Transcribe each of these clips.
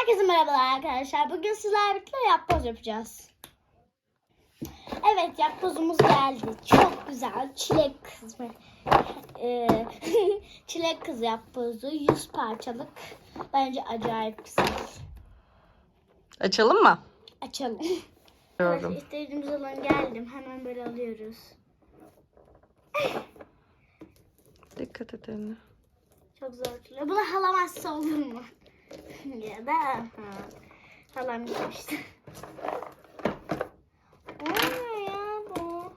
Herkese merhabalar arkadaşlar. Bugün sizlerle birlikte yapboz yapacağız. Evet yapbozumuz geldi. Çok güzel. Çilek kız mı? Ee, çilek kız yapbozu. 100 parçalık. Bence acayip güzel. Açalım mı? Açalım. Evet, istediğimiz olan geldim. Hemen böyle alıyoruz. Dikkat et eline. Çok zor. Bunu halamazsa olur mu? Ya da ha. halam gitmişti. Olmuyor ya bu.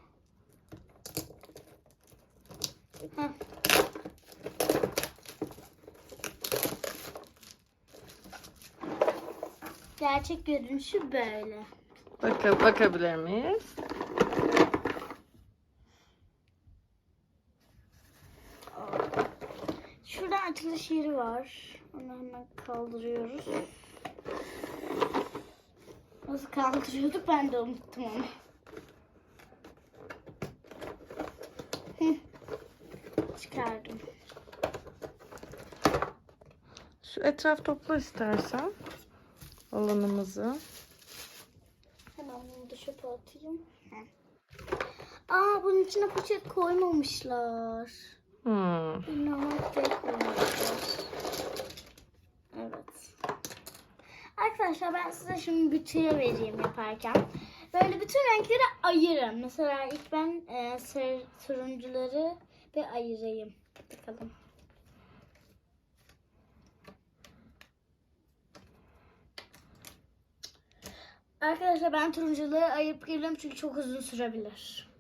Hah. Gerçek görünüşü böyle. Baka, bakabilir miyiz? Şurada açılış yeri var. Onu hemen kaldırıyoruz. Nasıl kaldırıyorduk ben de unuttum onu. Hı. Çıkardım. Şu etraf topla istersen. Alanımızı. Hemen bunu da çöpe atayım. Heh. Aa bunun içine poşet koymamışlar. Hmm. Koymamışlar. Evet. Arkadaşlar ben size şimdi tüyo vereyim yaparken. Böyle bütün renkleri ayırın. Mesela ilk ben e, sarı turuncuları bir ayırayım. Bakalım. Arkadaşlar ben turuncuları ayırıp geliyorum çünkü çok uzun sürebilir.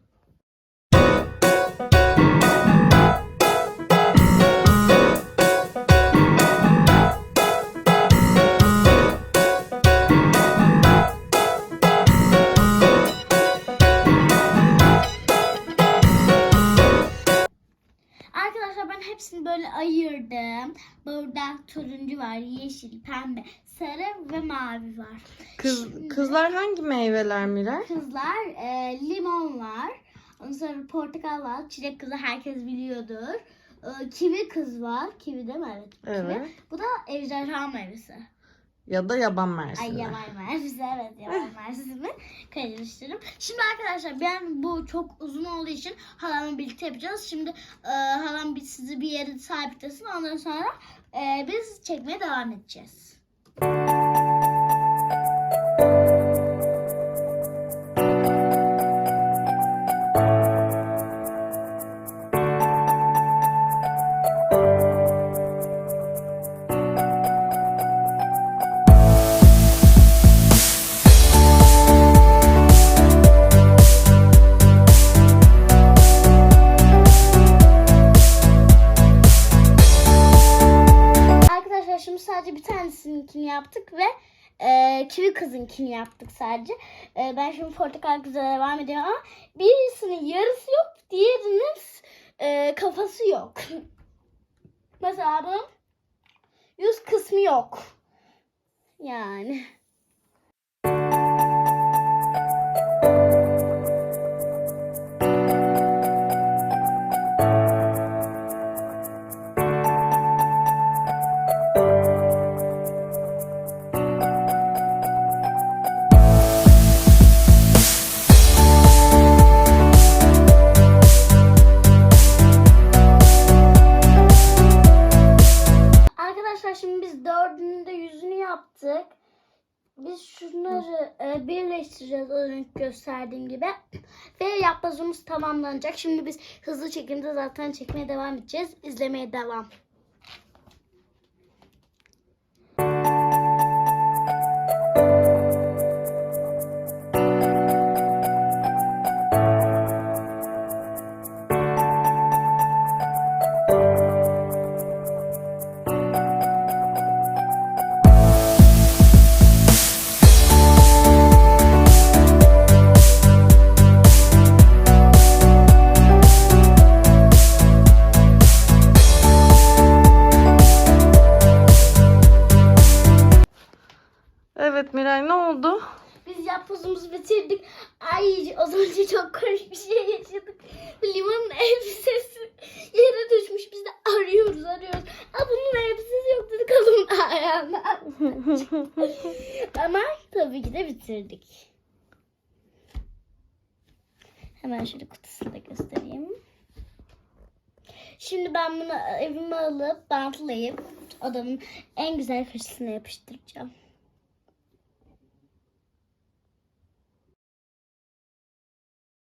Hepsini böyle ayırdım. Burada turuncu var, yeşil, pembe, sarı ve mavi var. Kız, Şimdi- kızlar hangi meyveler Miray? Kızlar e, limon var. Ondan sonra portakal var. Çilek kızı herkes biliyordur. E, kivi kız var. Kivi değil mi? Evet. Kivi. Evet. Bu da ejderha meyvesi. Ya da yaban Ay mersini. yaban mersini evet yaban mersini karıştırdım. Şimdi arkadaşlar ben bu çok uzun olduğu için halamla birlikte yapacağız. Şimdi e, halam sizi bir yere sabitlesin ondan sonra e, biz çekmeye devam edeceğiz. Sadece bir tanesininkini yaptık ve e, kivi kızınkini yaptık sadece. E, ben şimdi portakal kıza devam ediyorum ama birisinin yarısı yok, diğerinin e, kafası yok. Mesela bunun yüz kısmı yok. Yani. Biz şunları e, birleştireceğiz az önce gösterdiğim gibi. Ve yapbozumuz tamamlanacak. Şimdi biz hızlı çekimde zaten çekmeye devam edeceğiz. İzlemeye devam. Bitirdik. Ay az önce çok karışık bir şey yaşadık. Limonun elbisesi yere düşmüş. Biz de arıyoruz arıyoruz. Aa bunun elbisesi yok dedik adamın ayağından. Ama tabii ki de bitirdik. Hemen şöyle kutusunu da göstereyim. Şimdi ben bunu evime alıp bantlayıp adamın en güzel köşesine yapıştıracağım.